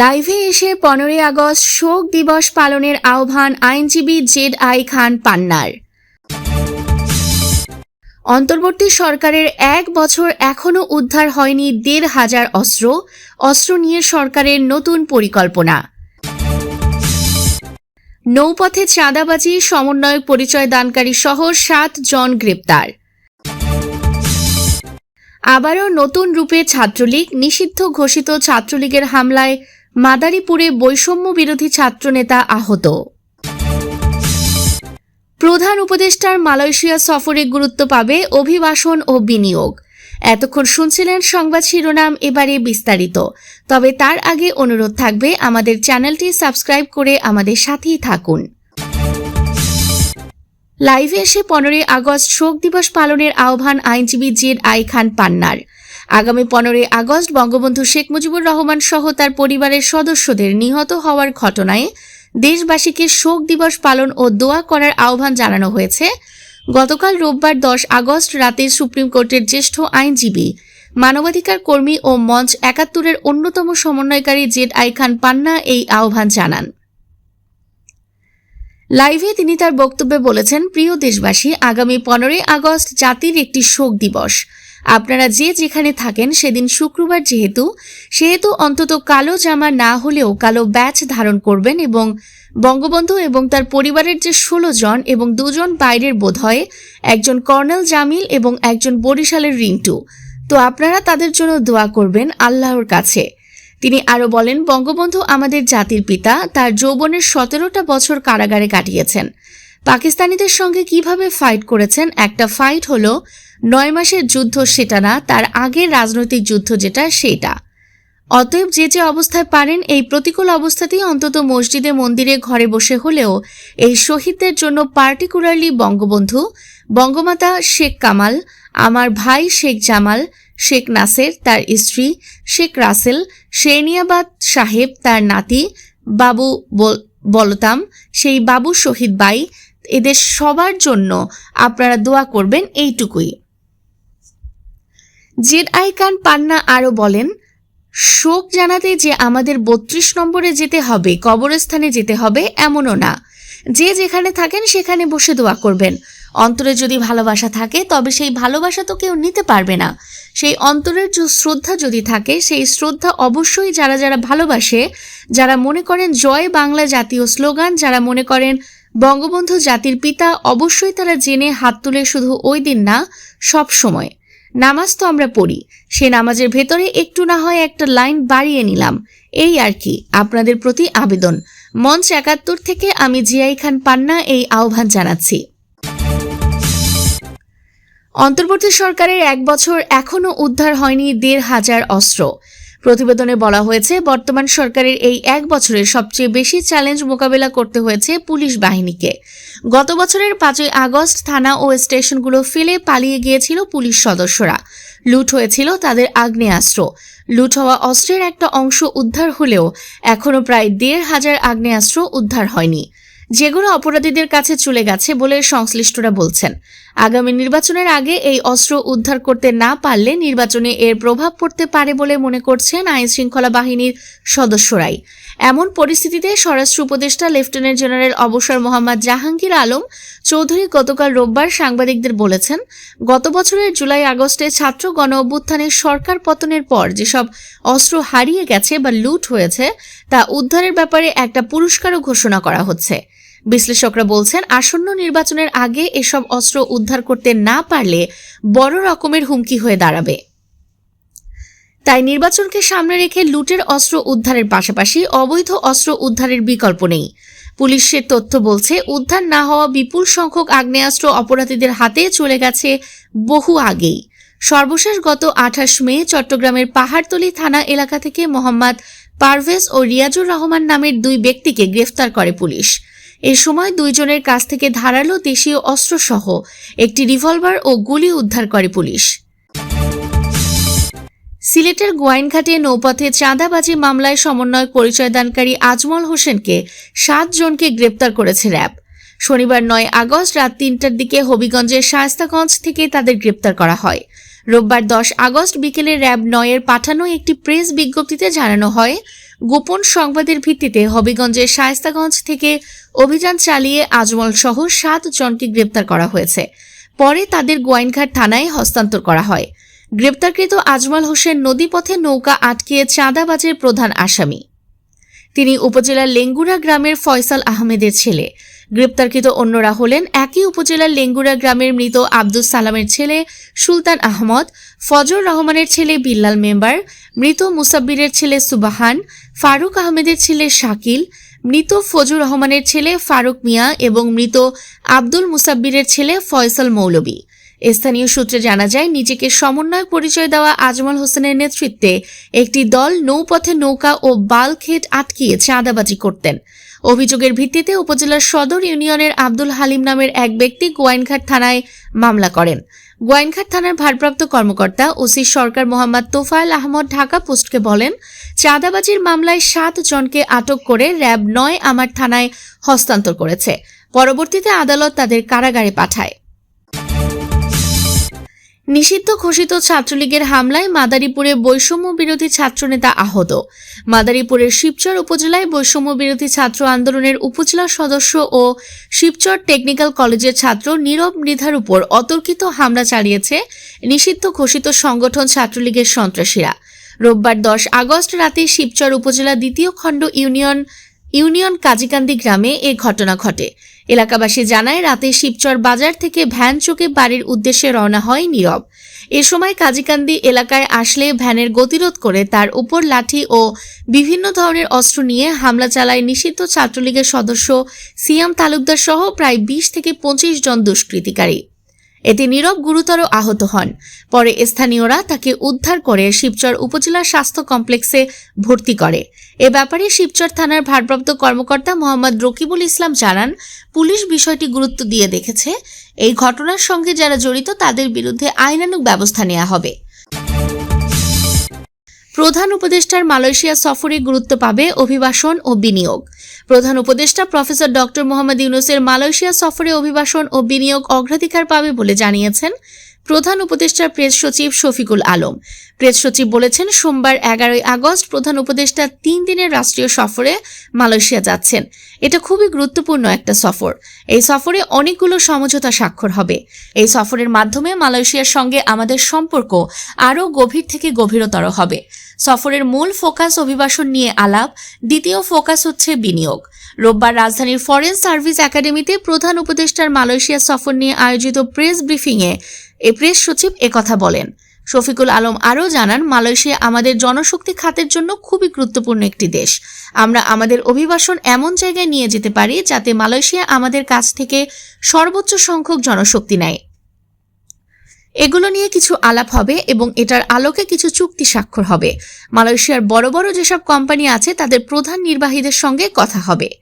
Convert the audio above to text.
লাইভে এসে পনেরোই আগস্ট শোক দিবস পালনের আহ্বান আইনজীবী জেড আই খান পান্নার। অন্তর্বর্তী সরকারের এক বছর এখনও উদ্ধার হয়নি দেড় হাজার অস্ত্র অস্ত্র নিয়ে সরকারের নতুন পরিকল্পনা। নৌপথে চাঁদাবাজি সমন্বয়ক পরিচয় দানকারী সহ সাত জন গ্রেপ্তার। আবারও নতুন রূপে ছাত্রলীগ, নিষিদ্ধ ঘোষিত ছাত্রলীগের হামলায় মাদারীপুরে বৈষম্য বিরোধী ছাত্রনেতা আহত। প্রধান উপদেষ্টার মালয়েশিয়া সফরে গুরুত্ব পাবে অভিবাসন ও বিনিয়োগ। এতক্ষণ শুনছিলেন সংবাদ শিরোনাম, এবারে বিস্তারিত। তবে তার আগে অনুরোধ থাকবে আমাদের চ্যানেলটি সাবস্ক্রাইব করে আমাদের সাথেই থাকুন। লাইভে এসে পনেরোই আগস্ট শোক দিবস পালনের আহ্বান আইনজীবী জেড আই খান পান্নার। আগামী পনেরোই আগস্ট বঙ্গবন্ধু শেখ মুজিবুর রহমান সহ তার পরিবারের সদস্যদের নিহত হওয়ার ঘটনায় দেশবাসীকে শোক দিবস পালন ও দোয়া করার আহ্বান জানানো হয়েছে। গতকাল রোববার দশ আগস্ট রাতে সুপ্রিম কোর্টের জ্যেষ্ঠ আইনজীবী, মানবাধিকার কর্মী ও মঞ্চ একাত্তরের অন্যতম সমন্বয়কারী জেড আই খান পান্না এই আহ্বান জানান। লাইভে তিনি তার বক্তব্যে বলেছেন, প্রিয় দেশবাসী, আগামী পনেরোই আগস্ট জাতির একটি শোক দিবস। আপনারা যে যেখানে থাকেন, সেদিন শুক্রবার যেহেতু, সেহেতু অন্তত কালো জামা না হলেও কালো ব্যাচ ধারণ করবেন এবং বঙ্গবন্ধু এবং তার পরিবারের যে ষোলো জন এবং দুজন বাইরের বোধ হয়, একজন কর্নেল জামিল এবং একজন বরিশালের রিন্টু তো আপনারা তাদের জন্য দোয়া করবেন আল্লাহর কাছে। তিনি আরও বলেন, বঙ্গবন্ধু আমাদের জাতির পিতা, তার যৌবনের সতেরোটা বছর কারাগারে কাটিয়েছেন। পাকিস্তানিদের সঙ্গে কীভাবে ফাইট করেছেন? একটা ফাইট হলো, নয় মাসের যুদ্ধ সেটা না, তার আগের রাজনৈতিক যুদ্ধ যেটা সেটা। অতএব যে যে অবস্থায় পারেন, এই প্রতিকূল অবস্থাতেই অন্তত মসজিদে, মন্দিরে, ঘরে বসে হলেও এই শহীদদের জন্য পার্টিকুলারলি বঙ্গবন্ধু, বঙ্গমাতা শেখ কামাল, আমার ভাই শেখ জামাল শেখ নাসের তার স্ত্রী, শেখ রাসেল শেরনিয়াবাদ সাহেব তার নাতি, বাবু বল- বলতাম, সেই বাবু শহীদ বাই, এদের সবার জন্য আপনারা দোয়া করবেন এইটুকুই। জেড আই খান পান্না আরও বলেন, শোক জানাতে যে আমাদের বত্রিশ নম্বরে যেতে হবে, কবরস্থানে যেতে হবে এমনও না। যে যেখানে থাকেন সেখানে বসে দোয়া করবেন। অন্তরে যদি ভালোবাসা থাকে, তবে সেই ভালোবাসা তো কেউ নিতে পারবে না। সেই অন্তরের যে শ্রদ্ধা যদি থাকে, সেই শ্রদ্ধা অবশ্যই যারা যারা ভালোবাসে, যারা মনে করেন জয় বাংলা জাতীয় স্লোগান, যারা মনে করেন বঙ্গবন্ধু জাতির পিতা, অবশ্যই তারা জেনে হাত তুলে শুধু ওই দিন না, সব সময়। নামাজ তো আমরা পড়ি। সে নামাজের ভেতরে একটু না হয় একটা লাইন বাড়িয়ে নিলাম। এই আর কি, আপনাদের প্রতি আবেদন। মঞ্চ একাত্তর থেকে আমি জিয়াই খান পান্না এই আহ্বান জানাচ্ছি। অন্তর্বর্তী সরকারের এক বছর এখনও উদ্ধার হয়নি দেড় হাজার অস্ত্র। প্রতিবেদনে বলা হয়েছে, বর্তমান সরকারের এই এক বছরে সবচেয়ে বেশি চ্যালেঞ্জ মোকাবেলা করতে হয়েছে পুলিশ বাহিনীকে। গত বছরের পাঁচই আগস্ট থানা ও স্টেশনগুলো ফেলে পালিয়ে গিয়েছিল পুলিশ সদস্যরা। লুট হয়েছিল তাদের আগ্নেয়াস্ত্র। লুট হওয়া অস্ত্রের একটা অংশ উদ্ধার হলেও এখনও প্রায় দেড় হাজার আগ্নেয়াস্ত্র উদ্ধার হয়নি। যেগুলো অপরাধীদের কাছে চলে গেছে বলে সংশ্লিষ্টরা বলছেন। আগামী নির্বাচনের আগে এই অস্ত্র উদ্ধার করতে না পারলে নির্বাচনে এর প্রভাব পড়তে পারে বলে মনে করছেন আইন শৃঙ্খলা বাহিনীর সদস্যরাই। এমন পরিস্থিতিতে স্বরাষ্ট্র উপদেষ্টা লেফটেন্যান্ট জেনারেল অবসর মোহাম্মদ জাহাঙ্গীর আলম চৌধুরী গতকাল রোববার সাংবাদিকদের বলেছেন, গত বছরের জুলাই আগস্টে ছাত্র গণ অভ্যুত্থানের সরকার পতনের পর যেসব অস্ত্র হারিয়ে গেছে বা লুট হয়েছে তা উদ্ধারের ব্যাপারে একটা পুরস্কারও ঘোষণা করা হচ্ছে। বিশ্লেষকরা বলছেন, আসন্ন নির্বাচনের আগে এসব অস্ত্র উদ্ধার করতে না পারলে বড় রকমের হুমকি হয়ে দাঁড়াবে। তাই নির্বাচনকে সামনে রেখে লুটের অস্ত্র উদ্ধারের পাশাপাশি অবৈধ অস্ত্র উদ্ধারের বিকল্প নেই। পুলিশের তথ্য বলছে, উদ্ধার না হওয়া বিপুল সংখ্যক আগ্নেয়াস্ত্র অপরাধীদের হাতে চলে গেছে বহু আগেই। সর্বশেষ গত আঠাশ মে চট্টগ্রামের পাহাড়তলি থানা এলাকা থেকে মোহাম্মদ পারভেজ ও রিয়াজুর রহমান নামের দুই ব্যক্তিকে গ্রেফতার করে পুলিশ। এ সময় দুইজনের কাছ থেকে ধারালো দেশীয় অস্ত্রসহ একটি রিভলভার ও গুলি উদ্ধার করে পুলিশ। সিলেটের গোয়াইনঘাটে নৌপথে চাঁদাবাজি মামলায় সমন্বয় পরিচয়দানকারী আজমল হোসেনকে সাত জনকে গ্রেপ্তার করেছে র্যাব। শনিবার নয় আগস্ট রাত তিনটার দিকে হবিগঞ্জের শায়স্তাগঞ্জ থেকে তাদের গ্রেপ্তার করা হয়। রোববার দশ আগস্ট বিকেলে র্যাব নয়ের পাঠানো একটি প্রেস বিজ্ঞপ্তিতে জানানো হয়, গোপন সংবাদের ভিত্তিতে হবিগঞ্জের শায়স্তাগঞ্জ থেকে অভিযান চালিয়ে আজমল সহ সাত জনকে গ্রেপ্তার করা হয়েছে। পরে তাদের গোয়াইনঘাট থানায় হস্তান্তর করা হয়। গ্রেপ্তারকৃত আজমল হোসেন নদীপথে নৌকা আটকিয়ে চাঁদাবাজের প্রধান আসামি। তিনি উপজেলার লেঙ্গুরা গ্রামের ফয়সাল আহমেদের ছেলে। গ্রেপ্তারকৃত অন্যরা হলেন একই উপজেলার লেঙ্গুরা গ্রামের মৃত আব্দুস সালামের ছেলে সুলতান আহমদ, ফজর রহমানের ছেলে বিল্লাল মেম্বার, মৃত মুসাব্বিরের ছেলে সুবাহান, ফারুক আহমেদের ছেলে শাকিল, মৃত ফজুর রহমানের ছেলে ফারুক মিয়া এবং মৃত আব্দুল মুসাব্বিরের ছেলে ফয়সাল মৌলবী স্থানীয় সূত্রে জানা যায়, নিজেকে সমন্বয় পরিচয় দেওয়া আজমল হোসেনের নেতৃত্বে একটি দল নৌপথে নৌকা ও বালখেট আটকিয়ে চাঁদাবাজি করতেন। অভিযোগের ভিত্তিতে উপজেলার সদর ইউনিয়নের আব্দুল হালিম নামের এক ব্যক্তি গোয়াইনঘাট থানায় মামলা করেন। গোয়াইনঘাট থানার ভারপ্রাপ্ত কর্মকর্তা ওসি সরকার মোহাম্মদ তোফায়েল আহমদ ঢাকা পোস্টকে বলেন, চাঁদাবাজির মামলায় সাত জনকে আটক করে র্যাব নয় আমার থানায় হস্তান্তর করেছে। পরবর্তীতে আদালত তাদের কারাগারে পাঠায়। নিষিদ্ধ ঘোষিত ছাত্রলীগের হামলায় মাদারীপুরে বৈষম্য বিরোধী ছাত্রনেতা আহত। মাদারীপুরের শিবচর উপজেলায় বৈষম্য বিরোধী ছাত্র আন্দোলনের উপজেলা সদস্য ও শিবচর টেকনিক্যাল কলেজের ছাত্র নীরব মৃধার উপর অতর্কিত হামলা চালিয়েছে নিষিদ্ধ ঘোষিত সংগঠন ছাত্রলীগের সন্ত্রাসীরা। রোববার দশ আগস্ট রাতে শিবচর উপজেলা দ্বিতীয় খণ্ড ইউনিয়ন ইউনিয়ন কাজীকান্দি গ্রামে এ ঘটনা ঘটে। এলাকাবাসী জানায়, রাতে শিবচর বাজার থেকে ভ্যান চোখে বাড়ির উদ্দেশ্যে রওনা হয় নীরব। এ সময় কাজীকান্দি এলাকায় আসলে ভ্যানের গতিরোধ করে তার উপর লাঠি ও বিভিন্ন ধরনের অস্ত্র নিয়ে হামলা চালায় নিষিদ্ধ ছাত্রলীগের সদস্য সিয়াম তালুকদার সহ প্রায় বিশ থেকে পঁচিশ জন দুষ্কৃতিকারী। এতে নীরব গুরুতর আহত হন। পরে স্থানীয়রা তাকে উদ্ধার করে শিবচর উপজেলা স্বাস্থ্য কমপ্লেক্সে ভর্তি করে। এ ব্যাপারে শিবচর থানার ভারপ্রাপ্ত কর্মকর্তা মোহাম্মদ রকিবুল ইসলাম জানান, পুলিশ বিষয়টি গুরুত্ব দিয়ে দেখেছে। এই ঘটনার সঙ্গে যারা জড়িত তাদের বিরুদ্ধে আইনানুগ ব্যবস্থা নেওয়া হবে। প্রধান উপদেষ্টার মালয়েশিয়া সফরে গুরুত্ব পাবে অভিবাসন ও বিনিয়োগ। প্রধান উপদেষ্টা প্রফেসর ডক্টর মোহাম্মদ ইউনুসের মালয়েশিয়া সফরে অভিবাসন ও বিনিয়োগ অগ্রাধিকার পাবে বলে জানিয়েছেন প্রধান উপদেষ্টার প্রেস সচিব শফিকুল আলম। প্রেস সচিব বলেছেন, সোমবার এগারোই আগস্ট প্রধান উপদেষ্টা তিন দিনের রাষ্ট্রীয় সফরে মালয়েশিয়া যাচ্ছেন। এটা খুবই গুরুত্বপূর্ণ একটা সফর। এই সফরে অনেকগুলো সমঝোতা স্বাক্ষর হবে। এই সফরের মাধ্যমে মালয়েশিয়ার সঙ্গে আমাদের সম্পর্ক আরও গভীর থেকে গভীরতর হবে। সফরের মূল ফোকাস অভিবাসন নিয়ে আলাপ, দ্বিতীয় ফোকাস হচ্ছে বিনিয়োগ। রোববার রাজধানীর ফরেন সার্ভিস একাডেমিতে প্রধান উপদেষ্টার মালয়েশিয়া সফর নিয়ে আয়োজিত প্রেস ব্রিফিংয়ে এ প্রেস সচিব একথা বলেন। শফিকুল আলম আরও জানান, মালয়েশিয়া আমাদের জনশক্তি খাতের জন্য খুবই গুরুত্বপূর্ণ একটি দেশ। আমরা আমাদের অভিবাসন এমন জায়গায় নিয়ে যেতে পারি যাতে মালয়েশিয়া আমাদের কাছ থেকে সর্বোচ্চ সংখ্যক জনশক্তি নেয়। এগুলো নিয়ে কিছু আলাপ হবে এবং এটার আলোকে কিছু চুক্তি স্বাক্ষর হবে। মালয়েশিয়ার বড় বড় যেসব কোম্পানি আছে, তাদের প্রধান নির্বাহীদের সঙ্গে কথা হবে।